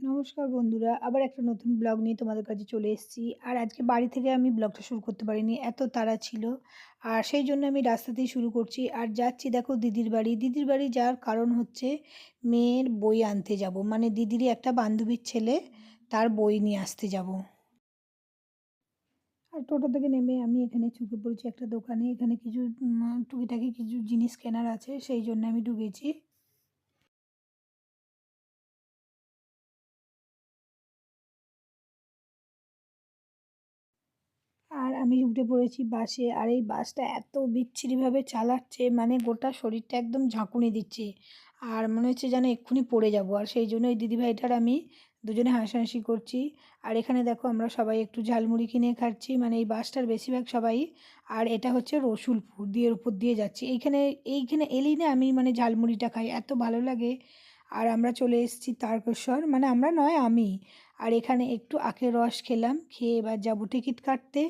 নমস্কার বন্ধুরা, আবার একটা নতুন ব্লগ নিয়ে তোমাদের কাছে চলে এসেছি। আর আজকে বাড়ি থেকে আমি ব্লগটা শুরু করতে পারিনি, এত তাড়া ছিল। আর সেই জন্য আমি রাস্তাতেই শুরু করছি। আর যাচ্ছি দেখো দিদির বাড়ি। দিদির বাড়ি যাওয়ার কারণ হচ্ছে মেয়ের বই আনতে যাব। মানে দিদিরই একটা বান্ধবীর ছেলে, তার বই নিয়ে আসতে যাব। আর টোটো থেকে নেমে আমি এখানে চুকে পড়েছি একটা দোকানে। এখানে কিছু টুকিটাকি কিছু জিনিস কেনার আছে, সেই জন্য আমি ঢুকেছি। আর আমি উঠে পড়েছি বাসে। আর এই বাসটা এত বিচ্ছিরিভাবে চালাচ্ছে মানে গোটা শরীরটা একদম ঝাঁকুনি দিচ্ছে। আর মনে হচ্ছে যেন এক্ষুনি পড়ে যাব। আর সেই জন্য ওই দিদিভাইটার আমি দুজনে হাসাহাসি করছি। আর এখানে দেখো আমরা সবাই একটু ঝালমুড়ি কিনে খাচ্ছি। মানে এই বাসটার বেশিরভাগ সবাই, আর এটা হচ্ছে রসুলপুর দিয়ে উপর দিয়ে যাচ্ছি। এইখানে এইখানে এলেই না আমি মানে ঝালমুড়িটা খাই। এত ভালো লাগে। আর আমরা চলে এসেছি তারকেশ্বর। মানে আমরা নয়, আমি। আর এখানে একটু আখের রস খেলাম, খেয়ে এবার যাব টিকিট কাটতে।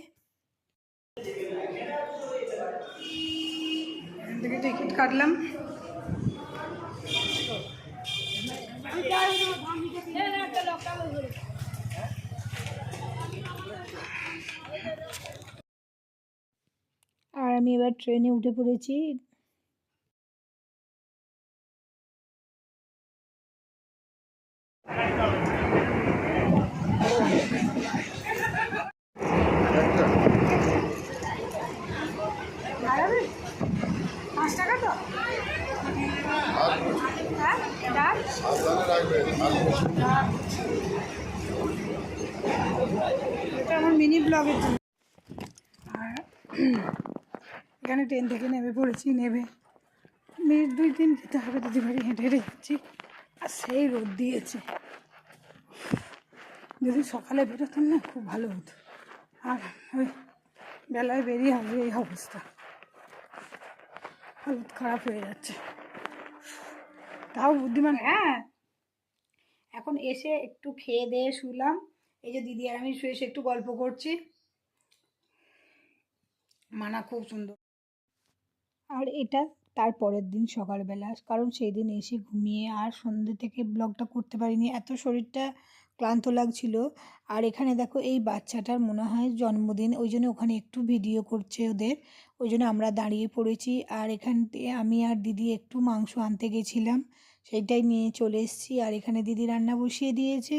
টিকিট কাটলাম। আর আমি এবার ট্রেনে উঠে পড়েছি পাঁচ টাকা তো হ্যাঁ ডাল এটা আমার মিনি আর এখানে ট্রেন থেকে নেমে পড়েছি নেবে মিনিট দুই তিন যেতে হবে দিদি বাড়ি হেঁটে হেঁটে যাচ্ছি। আর সেই রোদ দিয়েছে। যদি সকালে বেরোতাম না, খুব ভালো হতো। আর ওই বেলায় বেরিয়ে হবে এই অবস্থা। হালত খারাপ হয়ে যাচ্ছে। তাও বুদ্ধিমান। হ্যাঁ এখন এসে একটু খেয়ে দিয়ে শুলাম। এই যে দিদি আর আমি শুয়ে এসে একটু গল্প করছি। মানা খুব সুন্দর। আর এটা তার পরের দিন সকালবেলা, কারণ সেই দিন এসে ঘুমিয়ে আর সন্ধ্যে থেকে ব্লগটা করতে পারিনি। এত শরীরটা ক্লান্ত লাগছিল। আর এখানে দেখো এই বাচ্চাটার মনে হয় জন্মদিন ওই জন্য ওখানে একটু ভিডিও করছে ওদের। ওই জন্য আমরা দাঁড়িয়ে পড়েছি। আর এখান থেকে আমি আর দিদি একটু মাংস আনতে গেছিলাম। সেইটাই নিয়ে চলে এসেছি। আর এখানে দিদি রান্না বসিয়ে দিয়েছে।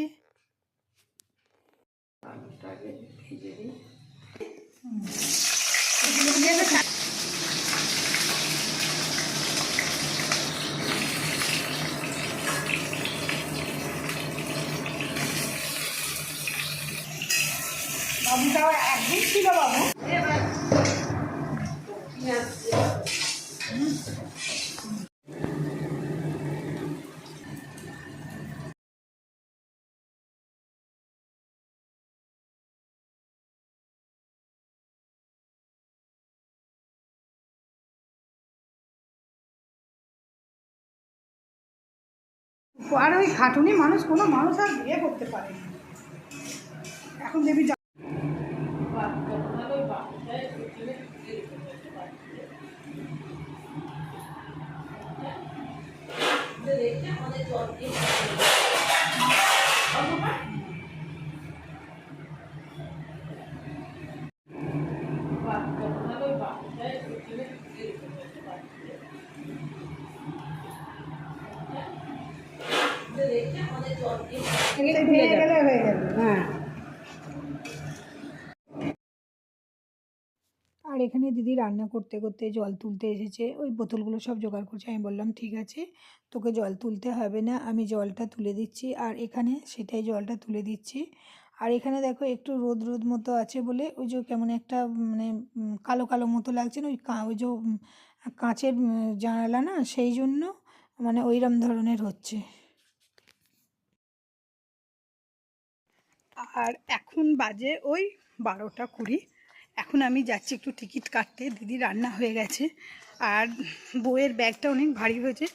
বাবুটাও একদিন ছিল বাবু। আর ওই খাটুনি মানুষ কোনো মানুষ আর বিয়ে করতে পারে এখন দেবী যা- সেই ভেঙে গেলে হয়ে যাবে। হ্যাঁ। আর এখানে দিদি রান্না করতে করতে জল তুলতে এসেছে। ওই বোতলগুলো সব জোগাড় করছে। আমি বললাম, ঠিক আছে, তোকে জল তুলতে হবে না, আমি জলটা তুলে দিচ্ছি। আর এখানে সেটাই জলটা তুলে দিচ্ছি। আর এখানে দেখো, একটু রোদ রোদ মতো আছে বলে ওই যে কেমন একটা মানে কালো কালো মতো লাগছে না? ওই ওই যে কাঁচের জানালা না? সেই জন্য মানে ওইরম ধরনের হচ্ছে। আর এখন বাজে ওই বারোটা কুড়ি। এখন আমি যাচ্ছি একটু টিকিট কাটতে। দিদি রান্না হয়ে গেছে আর বইয়ের ব্যাগটা অনেক ভারী হয়েছে,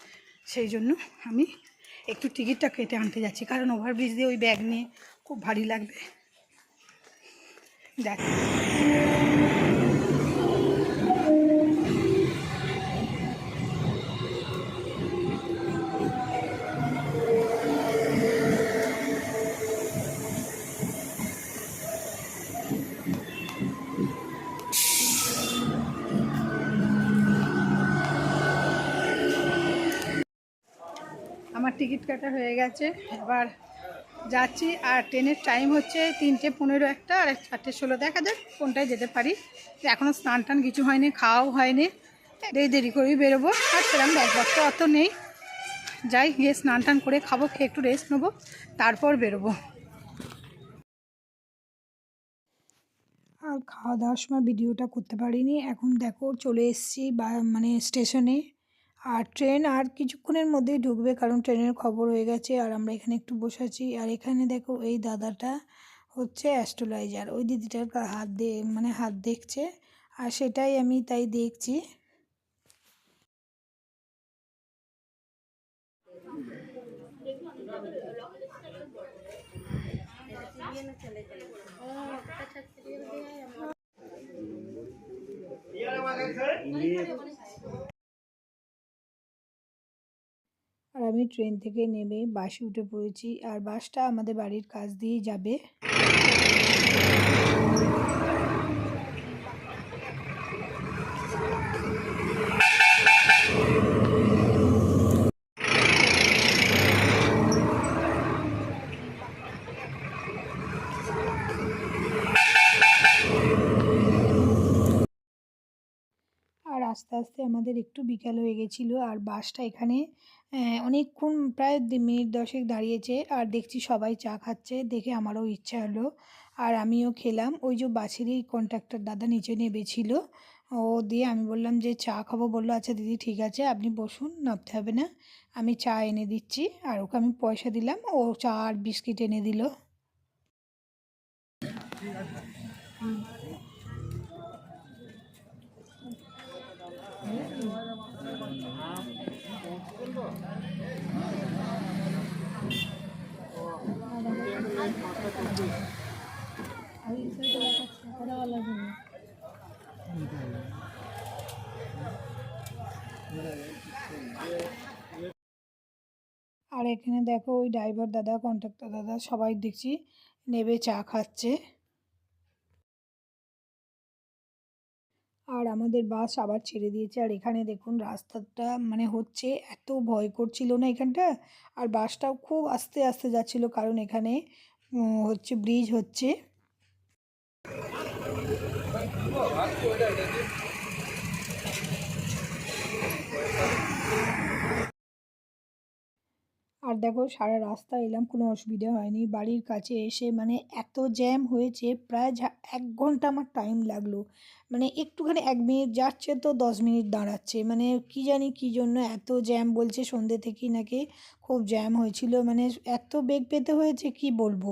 সেই জন্য আমি একটু টিকিটটা কেটে আনতে যাচ্ছি। কারণ ওভারব্রিজ দিয়ে ওই ব্যাগ নিয়ে খুব ভারী লাগবে। যাচ্ছি আমার টিকিট কাটা হয়ে গেছে। এবার যাচ্ছি, আর ট্রেনের টাইম হচ্ছে তিনটে পনেরো একটা, আর চারটে ষোলো। দেখা যাক কোনটায় যেতে পারি। এখনও স্নান টান কিছু হয়নি, খাওয়াও হয়নি। দেরি দেরি করেই বেরোবো, আর সেরকম ব্যাগপত্র অত নেই। যাই, গিয়ে স্নান টান করে খাব, খেয়ে একটু রেস্ট নেব, তারপর বেরোবো। আর খাওয়া দাওয়ার সময় ভিডিওটা করতে পারিনি। এখন দেখো, চলে এসেছি বা মানে স্টেশনে। আর ট্রেন আর কিছুক্ষণের মধ্যেই ঢুকবে কারণ ট্রেনের খবর হয়ে গেছে আর আমরা এখানে একটু বসে আছি। আর এখানে দেখো এই দাদাটা হচ্ছে অ্যাস্ট্রোলাইজার। ওই দিদিটার হাত দিয়ে মানে হাত দেখছে আর সেটাই আমি তাই দেখছি। আর আমি ট্রেন থেকে নেমে বাসে উঠে পড়েছি। আর বাসটা আমাদের বাড়ির কাছ দিয়েই যাবে। আস্তে আস্তে আমাদের একটু বিকাল হয়ে গেছিল। আর বাসটা এখানে অনেকক্ষণ প্রায় মিনিট দশেক দাঁড়িয়েছে আর দেখছি সবাই চা খাচ্ছে দেখে আমারও ইচ্ছা হলো। আর আমিও খেলাম। ওই যে বাসেরই কন্ট্রাক্টর দাদা নিচে নেবেছিল ও দিয়ে আমি বললাম যে, চা খাব? বলল আচ্ছা দিদি, ঠিক আছে, আপনি বসুন, নামতে হবে না। আমি চা এনে দিচ্ছি। আর ওকে আমি পয়সা দিলাম। ও চা আর বিস্কিট এনে দিল। আর এখানে দেখো ওই ড্রাইভার দাদা কন্ট্রাক্টর দাদা, সবাই দেখছি, নেবে চা খাচ্ছে। আর আমাদের বাস আবার ছেড়ে দিয়েছে। আর এখানে দেখুন, রাস্তাটা মানে হচ্ছে এত ভয় করছিল না এখানটা। আর বাসটাও খুব আস্তে আস্তে যাচ্ছিল, কারণ এখানে হচ্ছে ব্রিজ হচ্ছে। আর দেখো সারা রাস্তা এলাম, কোনো অসুবিধা হয়নি। বাড়ির কাছে এসে মানে এত জ্যাম হয়েছে, প্রায় এক ঘণ্টা আমার টাইম লাগল। মানে একটুখানি এক মিনিট যাচ্ছে তো দশ মিনিট দাঁড়াচ্ছে। মানে কি জানি কি জন্য এত জ্যাম বলছে সন্ধ্যে থেকেই নাকি খুব জ্যাম হয়েছিল। মানে এত বেগ পেতে হয়েছে, কি বলব?